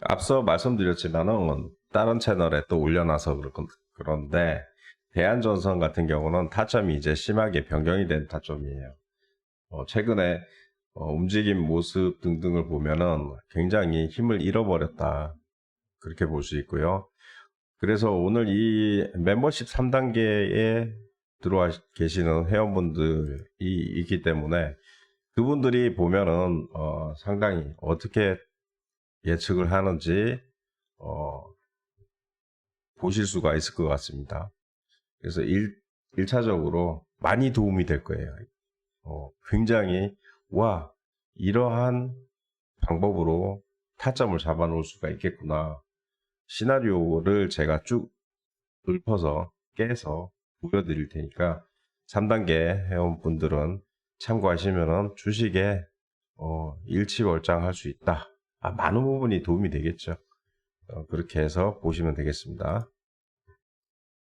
앞서 말씀드렸지만은 다른 채널에 또 올려놔서 그렇- 그런데 대한전선 같은 경우는 타점이 이제 심하게 변경이 된 타점이에요. 어, 최근에 어, 움직임 모습 등등을 보면은 굉장히 힘을 잃어버렸다. 그렇게 볼 수 있고요. 그래서 오늘 이 멤버십 3단계에 들어와 계시는 회원분들이 있기 때문에 그분들이 보면은 어, 상당히 어떻게 예측을 하는지 어, 보실 수가 있을 것 같습니다. 그래서 일, 1차적으로 많이 도움이 될 거예요. 어, 굉장히 와 이러한 방법으로 타점을 잡아놓을 수가 있겠구나. 시나리오를 제가 쭉 읊어서 깨서 보여드릴 테니까 3단계 회원분들은 참고하시면 주식에 어, 일치월장할 수 있다. 아, 많은 부분이 도움이 되겠죠. 어, 그렇게 해서 보시면 되겠습니다.